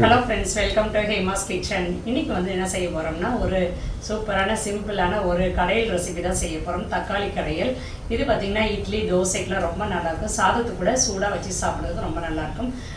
Hello friends welcome to Hema's kitchen இன்னைக்கு வந்து என்ன செய்ய போகிறோம்னா ஒரு சூப்பரான சிம்பிளான ஒரு கடையில் ரெசிபி தான் செய்ய போகிறோம் தக்காளி கடையல். இது பார்த்திங்கன்னா இட்லி தோசைக்கெலாம் ரொம்ப நல்லாயிருக்கும் சாதத்து கூட சூடாக வச்சு சாப்பிட்றது ரொம்ப நல்லாயிருக்கும்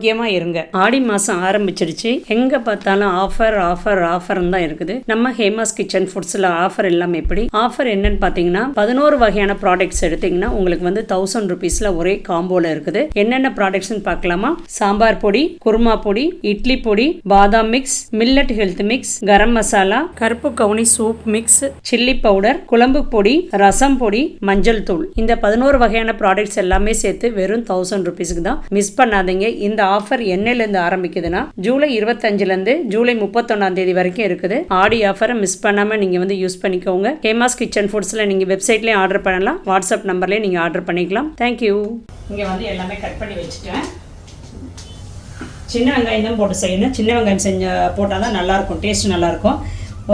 ஆரோக்கியமாக இருங்க. ஆடி மாதம் ஆரம்பிச்சிடுச்சு எங்கே பார்த்தாலும் ஆஃபர் ஆஃபர் ஆஃபர் தான் இருக்குது. நம்ம ஹேமாஸ் கிச்சன் ஃபுட்ஸில் ஆஃபர் எல்லாம் எப்படி? ஆஃபர் என்னன்னு பார்த்தீங்கன்னா பதினோரு வகையான ப்ராடக்ட்ஸ் எடுத்தீங்கன்னா உங்களுக்கு வந்து தௌசண்ட் ருபீஸ்ல ஒரே காம்போல இருக்குது. என்னென்ன ப்ராடக்ட்ஸ்னு பார்க்கலாமா? சாம்பார் பொடி குருமா பொடி இட்லி பொடி பாதாம் mix millet health mix garam masala கருப்பு கவுனி சூப் மிக்ஸ் சில்லி பவுடர் குழம்பு பொடி ரசம் பொடி மஞ்சள் தூள். இந்த பதினோரு வகையான ப்ராடக்ட்ஸ் எல்லாமே சேர்த்து வெறும் தௌசண்ட் ருபீஸ்க்கு தான். மிஸ் பண்ணாதீங்க. இந்த ஆஃபர் என்னையிலேருந்து ஆரம்பிக்குதுன்னா ஜூலை இருபத்தஞ்சிலேருந்து ஜூலை முப்பத்தொன்னாம் தேதி வரைக்கும் இருக்குது. ஆடி ஆஃபரை மிஸ் பண்ணாமல் நீங்கள் வந்து யூஸ் பண்ணிக்கோங்க. ஹேமாஸ் கிச்சன் ஃபுட்ஸில் நீங்கள் வெப்சைட்லேயும் ஆர்டர் பண்ணலாம். வாட்ஸ்அப் நம்பர்லேயும் நீங்கள் ஆர்டர் பண்ணிக்கலாம். தேங்க்யூ இங்கே வந்து எல்லாமே கட் பண்ணி வச்சுட்டேன். சின்ன வெங்காயம் தான் போட்டு செய்யணும். சின்ன வெங்காயம் செஞ்ச போட்டால் தான் நல்லாயிருக்கும். டேஸ்ட் நல்லாயிருக்கும்.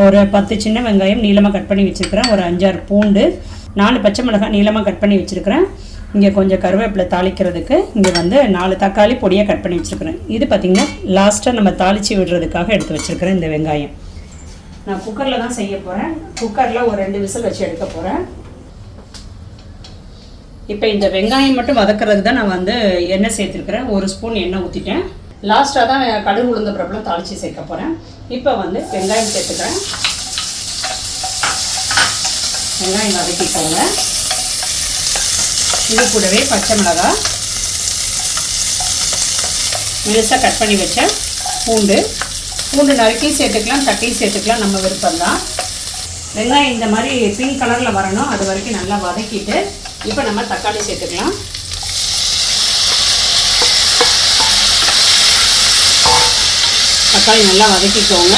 ஒரு பத்து சின்ன வெங்காயம் நீளமாக கட் பண்ணி வச்சுருக்கிறேன். ஒரு அஞ்சாறு பூண்டு நாலு பச்சை மிளகாய் நீளமாக கட் பண்ணி வச்சுருக்கிறேன். இங்கே கொஞ்சம் கருவேப்பிலை தாளிக்கிறதுக்கு இங்கே வந்து நாலு தக்காளி பொடியாக கட் பண்ணி வச்சுருக்கிறேன். இது பார்த்திங்கன்னா லாஸ்ட்டாக நம்ம தாளித்து விடுறதுக்காக எடுத்து வச்சுருக்கிறேன் இந்த வெங்காயம். நான் குக்கரில் தான் செய்ய போகிறேன் குக்கரில் ஒரு ரெண்டு விசில் வச்சு எடுக்க போகிறேன் இப்போ இந்த வெங்காயம் மட்டும் வதக்கிறதுக்கு தான் நான் வந்து எண்ணெய் சேர்த்துருக்கிறேன். ஒரு ஸ்பூன் எண்ணெய் ஊற்றிட்டேன் லாஸ்ட்டாக தான் கடுகு உளுந்த பிரபலம் தாளித்து சேர்க்க போகிறேன் இப்போ வந்து வெங்காயம் சேர்த்துக்கிறேன். வெங்காயம் வதக்கிக்கோங்க. இது கூடவே பச்சை மிளகா. மெலிசாக கட் பண்ணி வச்ச பூண்டு. பூண்டு நறுக்கி சேர்த்துக்கலாம் தட்டையும் சேர்த்துக்கலாம் நம்ம விருப்பம் தான் வெங்காயம் இந்த மாதிரி பிங்க் கலரில் வரணும். அது வரைக்கும் நல்லா வதக்கிட்டு இப்போ நம்ம தக்காளி சேர்த்துக்கலாம். தக்காளி நல்லா வதக்கிக்கோங்க.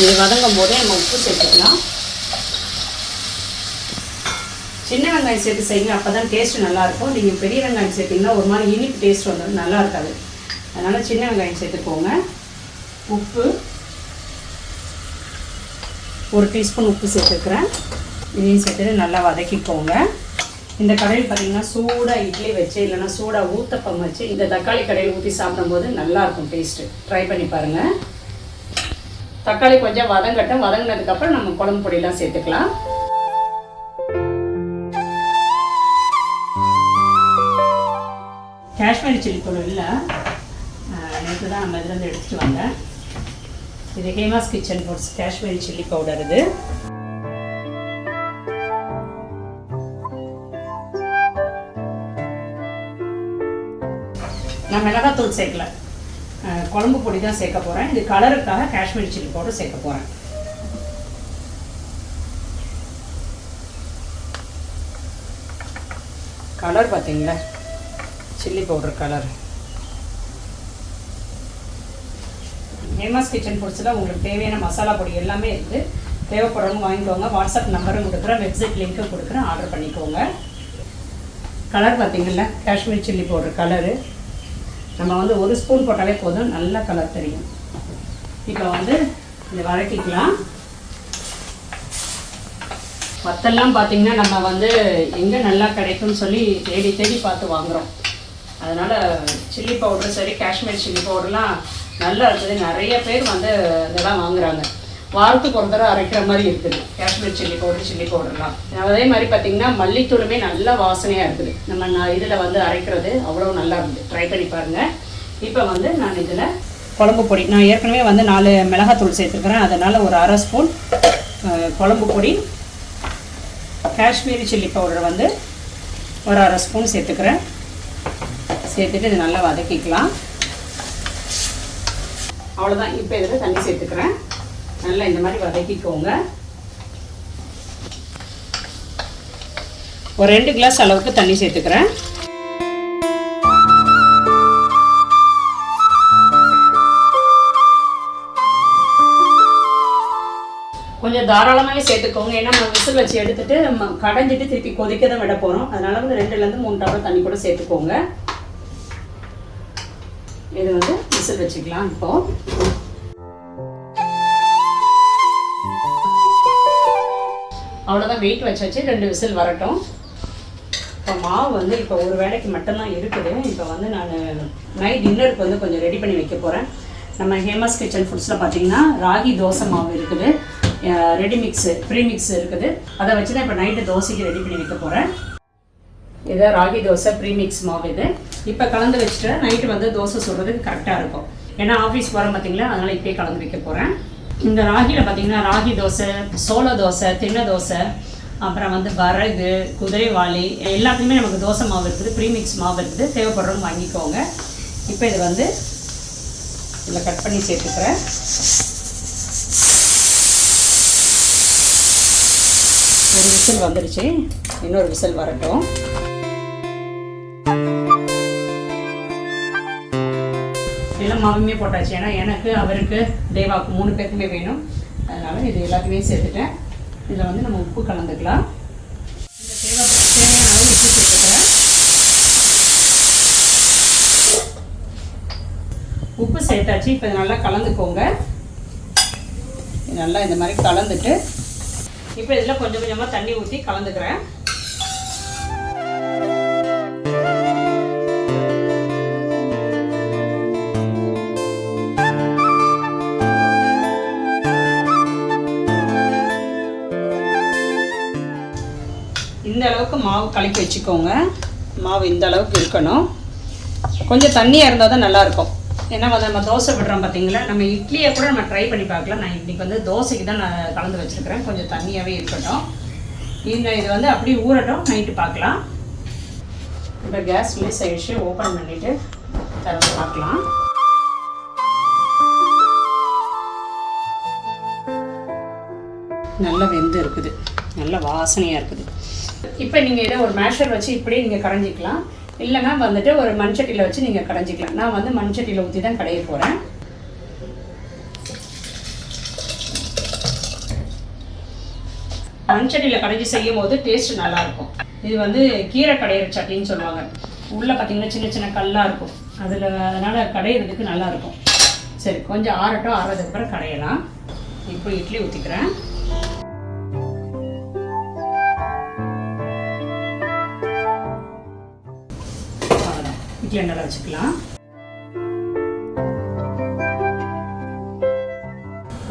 இது வதங்கும் போதே நம்ம உப்பு சேர்த்துக்கலாம். சின்ன வெங்காயம் சேர்த்து செய்யுங்க அப்போ தான் டேஸ்ட்டு நல்லாயிருக்கும். நீங்கள் பெரிய வெங்காயம் சேர்த்திங்கன்னா ஒரு மாதிரி இனிப்பு டேஸ்ட் வந்துடும் நல்லா இருக்காது அதனால் சின்ன வெங்காயம் சேர்த்துக்கோங்க. உப்பு. ஒரு டீஸ்பூன் உப்பு சேர்த்துக்கிறேன். இதையும் சேர்த்துட்டு நல்லா வதக்கிக்கோங்க. இந்த கடையில் பார்த்தீங்கன்னா சூடாக இட்லி வச்சு இல்லைனா சூடாக ஊத்தப்பம் வச்சு இந்த தக்காளி கடையில் ஊற்றி சாப்பிடும்போது நல்லாயிருக்கும் டேஸ்ட்டு ட்ரை பண்ணி பாருங்கள் தக்காளி கொஞ்சம் வதங்கட்டும். வதங்கினதுக்கப்புறம் நம்ம குழம்பு பொடியெல்லாம் சேர்த்துக்கலாம். காஷ்மீரி சில்லி தூள் இல்லை. நேற்று தான் நம்ம இதுலேருந்து எடுத்துகிட்டு வந்தேன். இது Hema's kitchen foods Kashmiri chilli powder இது. நான் மிளகாத்தூள் சேர்க்கல. குழம்பு பொடி தான் சேர்க்க போகிறேன் இது கலருக்காக காஷ்மீரி சில்லி பவுடர் சேர்க்க போகிறேன் கலர் பார்த்தீங்களா? Chilli powder colour. Hema's kitchen ஃபுட்ஸில் உங்களுக்கு தேவையான மசாலா பொடி எல்லாமே இருக்குது தேவைப்படுறவங்க வாங்கிக்கோங்க. வாட்ஸ்அப் நம்பரும் கொடுக்குறேன். வெப்சைட் லிங்க்கும் கொடுக்குறேன். ஆர்டர் பண்ணிக்கோங்க. கலர் பார்த்திங்கள்ல காஷ்மீர் சில்லி பவுடர் கலரு நம்ம வந்து ஒரு ஸ்பூன் போட்டாலே போதும். நல்ல கலர் தெரியும். இப்போ வந்து இதை வதக்கிக்கலாம். வத்தல்லாம் பார்த்தீங்கன்னா நம்ம வந்து எங்கே நல்லா கிடைக்கும்னு சொல்லி தேடி தேடி பார்த்து வாங்குகிறோம் அதனால் சில்லி பவுடரும் சரி காஷ்மீர் சில்லி பவுடர்லாம் நல்லா இருக்குது. நிறைய பேர் வந்து இதெல்லாம் வாங்குகிறாங்க வாரத்துக்கு ஒரு தடவை அரைக்கிற மாதிரி இருக்குது. காஷ்மீர் சில்லி பவுடர் சில்லி பவுடர்லாம் அதே மாதிரி பார்த்தீங்கன்னா மல்லித்தூளுமே நல்லா வாசனையாக இருக்குது. நம்ம நான் இதில் வந்து அரைக்கிறது அவ்வளோ நல்லா இருக்குது. ட்ரை பண்ணி பாருங்கள் இப்போ வந்து நான் இதில் குழம்பு பொடி நான் ஏற்கனவே வந்து நாலு மிளகாத்தூள் சேர்த்துருக்குறேன். அதனால் ஒரு அரை ஸ்பூன் குழம்பு பொடி காஷ்மீரி சில்லி பவுடர் வந்து ஒரு அரை ஸ்பூன் சேர்த்துக்கிறேன். சேர்த்துட்டு இதை நல்லா வதக்கிக்கலாம். அவ்வளோதான் இப்போ இதில் தண்ணி சேர்த்துக்கிறேன். நல்லா இந்த மாதிரி வதக்கிக்கோங்க. ஒரு ரெண்டு கிளாஸ் அளவுக்கு தண்ணி சேர்த்துக்கிறேன். கொஞ்சம் தாராளமாகவே சேர்த்துக்கோங்க. ஏன்னா நம்ம விசில் வச்சு எடுத்துட்டு கடைஞ்சிட்டு திருப்பி கொதிக்க தான் விட போகிறோம் அதனால வந்து ரெண்டுலேருந்து மூணு டவர் தண்ணி கூட சேர்த்துக்கோங்க. இது வந்து விசில் வச்சுக்கலாம் இப்போ. அவ்வளோதான் வெயிட் வச்சாச்சு ரெண்டு விசில் வரட்டும். இப்போ மாவு வந்து இப்போ ஒரு வேளைக்கு மட்டும்தான் இருக்குது. இப்போ வந்து நான் நைட் டின்னருக்கு வந்து கொஞ்சம் ரெடி பண்ணி வைக்க போகிறேன் நம்ம ஹேமஸ் கிச்சன் ஃபுட்ஸில் பார்த்தீங்கன்னா ராகி தோசை மாவு இருக்குது. ரெடி மிக்ஸு ப்ரீ மிக்ஸ் இருக்குது. அதை வச்சு தான் இப்போ நைட்டு தோசைக்கு ரெடி பண்ணி வைக்க போகிறேன் இதான் ராகி தோசை ப்ரீ மிக்ஸ் மாவு இது. இப்போ கலந்து வச்சுட்டு நைட்டு வந்து தோசை சுடுறதுக்கு கரெக்டாக இருக்கும். ஏன்னா ஆஃபீஸ் போகிறோம் பார்த்தீங்களா அதனால் இப்போயே கலந்து வைக்க போகிறேன் இந்த ராகியில் பார்த்தீங்கன்னா ராகி தோசை சோள தோசை தின்ன தோசை அப்புறம் வந்து வரகு குதிரைவாளி எல்லாத்துலேயுமே நமக்கு தோசை மாவு இருக்குது ப்ரீமிக்ஸ் மாவு இருக்குது. தேவைப்படுறவங்க வாங்கிக்கோங்க. இப்போ இது வந்து இதில் கட் பண்ணி சேர்த்துக்கிறேன். ஒரு விசில் வந்துடுச்சு இன்னொரு விசில் வரட்டும். எல்லாம் மாவுமே போட்டாச்சு. ஏன்னா எனக்கு அவருக்கு தேவாக்கு மூணு பேருக்குமே வேணும். அதனால் இது எல்லாத்தையுமே சேர்த்துட்டேன். இதில் வந்து நம்ம உப்பு கலந்துக்கலாம். இந்த தேவா தேவையான அளவு உப்பு சேர்த்துக்கிறேன் உப்பு சேர்த்தாச்சு. இப்போ நல்லா கலந்துக்கோங்க. இது நல்லா இந்த மாதிரி கலந்துட்டு இப்போ இதில் கொஞ்சம் கொஞ்சமாக தண்ணி ஊற்றி கலந்துக்கிறேன். அளவுக்கு மாவு கலக்கி வச்சுக்கோங்க. மாவு இந்த அளவுக்கு இருக்கணும். கொஞ்சம் தண்ணியாக இருந்தால் தான் நல்லாயிருக்கும். ஏன்னா வந்து நம்ம தோசை விடுறோம் பார்த்தீங்களா நம்ம இட்லியை கூட நம்ம ட்ரை பண்ணி பார்க்கலாம். நான் இன்றைக்கி வந்து தோசைக்கு தான் நான் கலந்து வச்சுருக்கிறேன். கொஞ்சம் தண்ணியாகவே இருக்கட்டும். இந்த இது வந்து அப்படியே ஊறட்டும். நைட்டு பார்க்கலாம். இப்போ கேஸ் மிஸ் ஆகிடுச்சு ஓப்பன் பண்ணிவிட்டு திறந்து பார்க்கலாம். நல்ல வெந்து இருக்குது. நல்ல வாசனையாக இருக்குது. இப்போ நீங்கள் இதை ஒரு மேஷர் வச்சு இப்படியே நீங்கள் கடைஞ்சிக்கலாம். இல்லைனா வந்துட்டு ஒரு மண்சட்டியில் வச்சு நீங்கள் கடைஞ்சிக்கலாம். நான் வந்து மண்சட்டியில் ஊற்றி தான் கடைய போகிறேன் மண்சட்டியில் கடைஞ்சி செய்யும் போது டேஸ்ட் நல்லாயிருக்கும் இது வந்து கீரை கடையிற சட்டின்னு சொல்லுவாங்க. உள்ளே பார்த்தீங்கன்னா சின்ன சின்ன கல்லாக இருக்கும். அதில் அதனால் கடையிறதுக்கு நல்லாயிருக்கும் சரி கொஞ்சம் ஆறட்டும் ஆறதுக்கு அப்புறம் கடையலாம். இப்போ இட்லி ஊற்றிக்கிறேன் அவ்வளோதான் வச்சுக்கலாம்.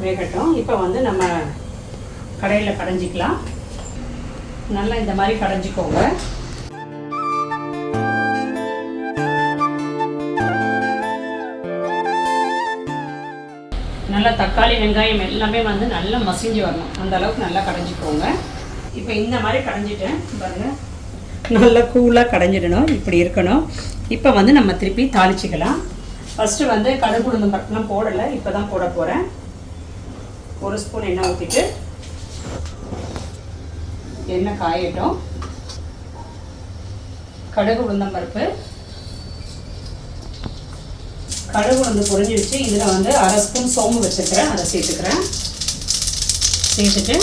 வேகட்டும். இப்போ வந்து நம்ம கடையில் கடைஞ்சிக்கலாம். நல்லா இந்த மாதிரி கடைஞ்சிக்கோங்க. நல்லா தக்காளி வெங்காயம் எல்லாமே வந்து நல்லா மசிஞ்சு வரணும். அந்த அளவுக்கு நல்லா கடைஞ்சிக்கோங்க. இப்போ இந்த மாதிரி கடைஞ்சிட்டேன். பாருங்க. நல்லா கூலாக கடைஞ்சிடணும். இப்படி இருக்கணும். இப்போ வந்து நம்ம திருப்பி தாளிச்சிக்கலாம். ஃபஸ்ட்டு வந்து கடுகு உளுந்தம் பருப்புலாம் போடலை இப்போ தான் போட போகிறேன் ஒரு ஸ்பூன் எண்ணெய் ஊற்றிட்டு எண்ணெய் காயட்டும். கடுகு உளுந்தம் பருப்பு. கடுகு வந்து பொரிஞ்சிருச்சு. இதில் வந்து அரை ஸ்பூன் சோம்பு வச்சுருக்கிறேன். அதை சேர்த்துக்கிறேன். சேர்த்துட்டு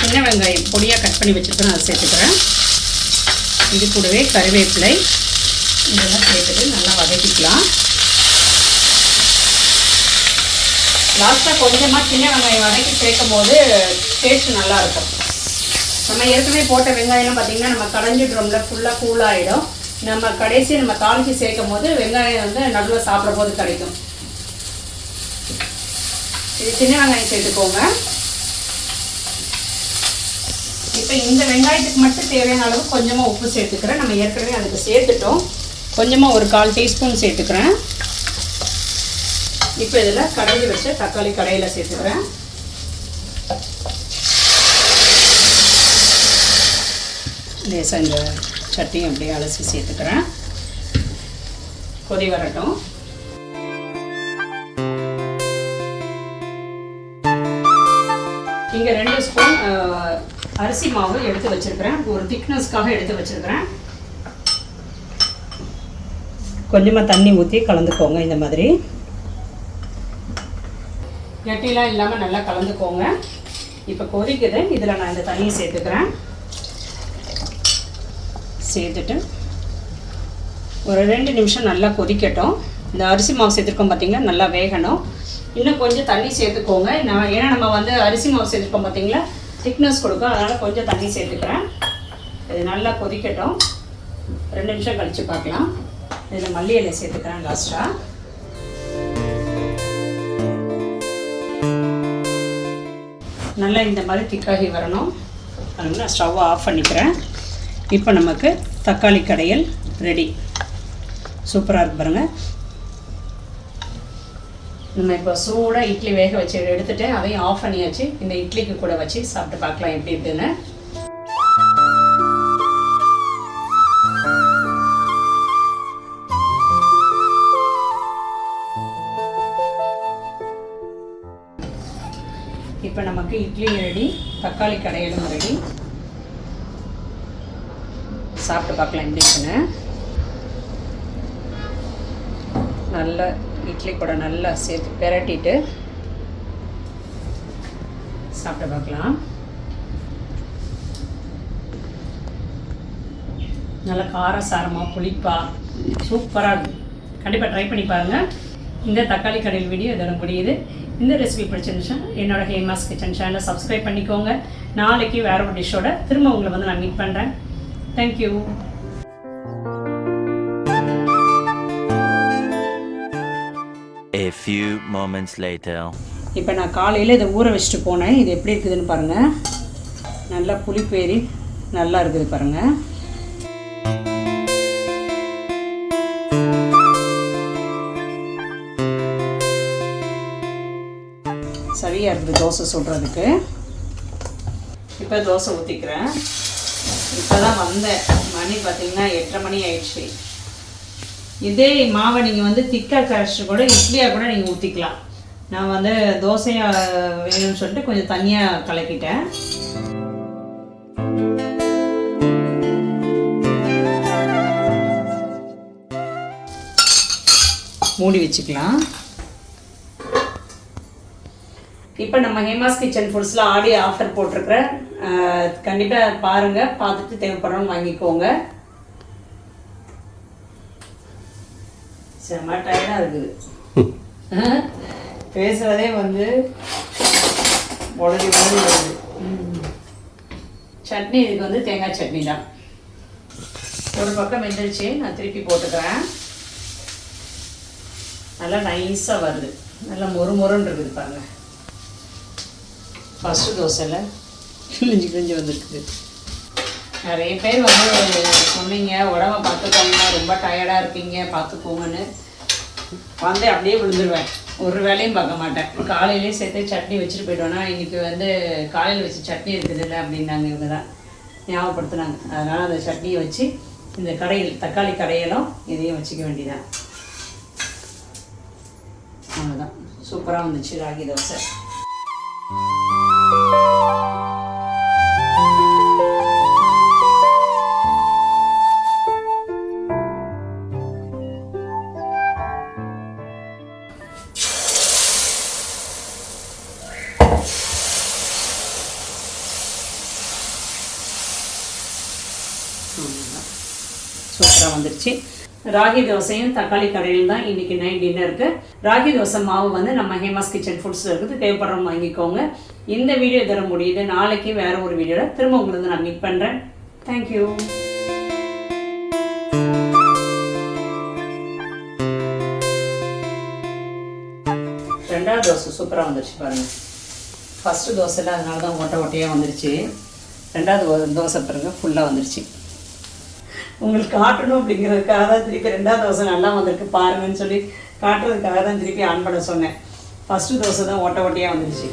சின்ன வெங்காயம் பொடியாக கட் பண்ணி வச்சுருக்கேன் அதை சேர்த்துக்கிறேன். இது கூடவே கருவேப்பிலை. இதெல்லாம் சேர்த்துட்டு நல்லா வதக்கிக்கலாம். லாஸ்ட்டாக கொஞ்சமாக சின்ன வெங்காயம் வதக்கி சேர்க்கும் போது டேஸ்ட் நல்லாயிருக்கும். நம்ம ஏற்கனவே போட்ட வெங்காயம்லாம் பார்த்திங்கன்னா நம்ம கடைஞ்சிடுறோம்ல ஃபுல்லாக கூலாகிடும் நம்ம கடைசி நம்ம தாளித்து சேர்க்கும் போது வெங்காயம் வந்து நடுவில் சாப்பிட்ற போது கிடைக்கும். இது சின்ன வெங்காயம் சேர்த்துக்கோங்க. இப்போ இந்த வெங்காயத்துக்கு மட்டும் தேவையான அளவு கொஞ்சமாக உப்பு சேர்த்துக்கிறேன். நம்ம ஏற்கனவே அதுக்கு சேர்த்துட்டோம். கொஞ்சமாக ஒரு கால் டீஸ்பூன் சேர்த்துக்கிறேன். இப்போ இதில் கடைஞ்சி வச்ச தக்காளி கடையில் சேர்த்துக்கிறேன் லேசாக இந்த சட்னியும் அப்படியே அலசி சேர்த்துக்கிறேன். கொதி வரட்டும். இங்கே ரெண்டு ஸ்பூன் அரிசி மாவு எடுத்து வச்சிருக்கிறேன். ஒரு திக்னஸ்க்காக எடுத்து வச்சிருக்கிறேன். கொஞ்சமாக தண்ணி ஊற்றி கலந்துக்கோங்க இந்த மாதிரி. கெட்டிலாம் இல்லாமல் நல்லா கலந்துக்கோங்க. இப்போ கொதிக்குது. இதில் நான் இந்த தண்ணியை சேர்த்துக்கிறேன். சேர்த்துட்டு ஒரு ரெண்டு நிமிஷம் நல்லா கொதிக்கட்டும். இந்த அரிசி மாவு சேர்த்துருக்கோம் பார்த்தீங்களா நல்லா வேகணும். இன்னும் கொஞ்சம் தண்ணி சேர்த்துக்கோங்க. நான் ஏன்னா நம்ம வந்து அரிசி மாவு சேர்த்துருக்கோம் பார்த்தீங்களா திக்னஸ் கொடுக்கும். அதனால் கொஞ்சம் தண்ணி சேர்த்துக்கிறேன். இது நல்லா கொதிக்கட்டும். ரெண்டு நிமிஷம் கழித்து பார்க்கலாம். இதில் மல்லி இலை சேர்த்துக்கிறேன் லாஸ்ட்டாக நல்லா இந்த மாதிரி திக்காகி வரணும். அதனால நான் ஸ்டவ்வை ஆஃப் பண்ணிக்கிறேன். இப்போ நமக்கு தக்காளி கடையில் ரெடி சூப்பராக இருக்கு பாருங்கள் நம்ம இப்போ சூடாக இட்லி வேக வச்சு எடுத்துட்டு அதையும் ஆஃப் பண்ணியாச்சு இந்த இட்லிக்கு கூட வச்சு சாப்பிட்டு பார்க்கலாம் எப்படி இருக்குன்னு. இப்போ நமக்கு இட்லி ரெடி தக்காளி கடையிலும் ரெடி. சாப்பிட்டு பார்க்கலாம் எப்படி இருக்குன்னு. நல்ல இட்லி கூட நல்லா சேர்த்து பெரட்டிட்டு சாப்பிட்டு பார்க்கலாம். நல்ல காரசாரமாக புளிப்பாக சூப்பராக இருக்கும் கண்டிப்பாக ட்ரை பண்ணி பாருங்கள் இந்த தக்காளி கடையில் வீடியோ இதோட முடியுது. இந்த ரெசிபி பிடிச்சிருந்துச்சுன்னா என்னோட ஹேமாஸ் கிச்சன் சேனலை சப்ஸ்கிரைப் பண்ணிக்கோங்க. நாளைக்கு வேற ஒரு டிஷ்ஷோட திரும்ப உங்களை வந்து நான் மீட் பண்ணுறேன் thank you A few moments later. இப்போ நான் காலையில் இதை ஊற வச்சுட்டு போனேன். இது எப்படி இருக்குதுன்னு பாருங்கள் நல்லா புளிப்பேறி நல்லா இருக்குது பாருங்கள் சரியாக இருக்குது தோசை சுடுறதுக்கு இப்போ தோசை ஊற்றிக்கிறேன் இப்போ தான் வந்தேன். மணி பார்த்தீங்கன்னா எட்டரை மணி ஆயிடுச்சு. இதே மாவை நீங்கள் வந்து திக்காக கரைச்சி கூட இட்லியாக கூட நீங்கள் ஊற்றிக்கலாம் நான் வந்து தோசையாக வேணும்னு சொல்லிட்டு கொஞ்சம் தனியாக கலக்கிட்டேன். மூடி வச்சுக்கலாம். இப்போ நம்ம ஹேமாஸ் கிச்சன் ஃபுட்ஸில் ஆடி ஆஃபர் போட்டிருக்கிறேன் கண்டிப்பாக பாருங்கள் பார்த்துட்டு தேவைப்படுறோன்னு வாங்கிக்கோங்க. செம்ம டயர்டாக இருக்குது. பேசுகிறதே வந்து உடனே உடனே வருது. சட்னி இதுக்கு வந்து தேங்காய் சட்னி தான். ஒரு பக்கம் வெந்துருச்சு நான் திருப்பி போட்டுக்கிறேன். நல்லா நைஸாக வருது. நல்லா மொறு மொறுன்னு இருக்குது பாருங்க. ஃபஸ்ட்டு தோசையில் கிழிஞ்சு கிழிஞ்சு வந்துருக்குது. நிறைய பேர் வந்து சொன்னீங்க உடம்ப பார்த்துக்கோங்க ரொம்ப டயர்டாக இருப்பீங்க பார்த்துக்கோங்கன்னு. வந்து அப்படியே விழுந்துருவேன். ஒரு வேலையும் பார்க்க மாட்டேன். காலையிலேயே சேர்த்து சட்னி வச்சுட்டு போயிட்டோன்னா இன்னைக்கு வந்து காலையில் வச்சு சட்னி இருக்குது இல்லை அப்படின்னாங்க இவங்க தான் ஞாபகப்படுத்துனாங்க. அதனால் அந்த சட்னியை வச்சு இந்த கடையில் தக்காளி கடையிலும் இதையும் வச்சுக்க வேண்டியதான் அவ்வளோதான் சூப்பராக வந்துச்சு ராகி தோசை. ராகி தோசையும் தக்காளி கடையில் தான் இன்னைக்கு நைட் டின்னருக்கு ராகி தோசை மாவு வந்து நம்ம ஹேமாஸ் கிச்சன் ஃபுட்ஸ் இருக்குது. தேவைப்படுறவங்க வாங்கிக்கோங்க. இந்த வீடியோ தர முடியுது. நாளைக்கு வேற ஒரு வீடியோவில் திரும்ப உங்களுக்கு நான் மீட் பண்ணுறேன் தேங்க்யூ ரெண்டாவது தோசை சூப்பராக வந்துருச்சு பாருங்க. ஃபஸ்ட்டு தோசையில் அதனால தான் ஓட்டை ஓட்டையாக வந்துருச்சு. ரெண்டாவது தோசை பாருங்க ஃபுல்லாக வந்துருச்சு. உங்களுக்கு காட்டணும் அப்படிங்கிறதுக்காக தான் திருப்பி ரெண்டாவது தோசை நல்லா வந்திருக்கு பாருங்கன்னு சொல்லி காட்டுறதுக்காக தான் திருப்பி ஆன் பண்ண சொன்னேன். ஃபஸ்ட்டு தோசை தான் ஓட்ட ஓட்டையாக வந்துருச்சு.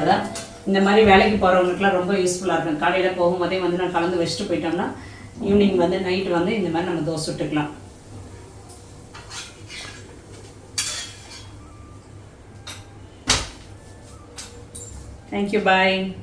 அதான் இந்த மாதிரி வேலைக்கு போகிறவங்களுக்குலாம் ரொம்ப யூஸ்ஃபுல்லாக இருக்கும். காலையில் போகும்போதே வந்து நான் கலந்து வச்சுட்டு போயிட்டோம்னா ஈவினிங் வந்து நைட் வந்து இந்த மாதிரி நம்ம தோசை விட்டுக்கலாம் Thank you. Bye.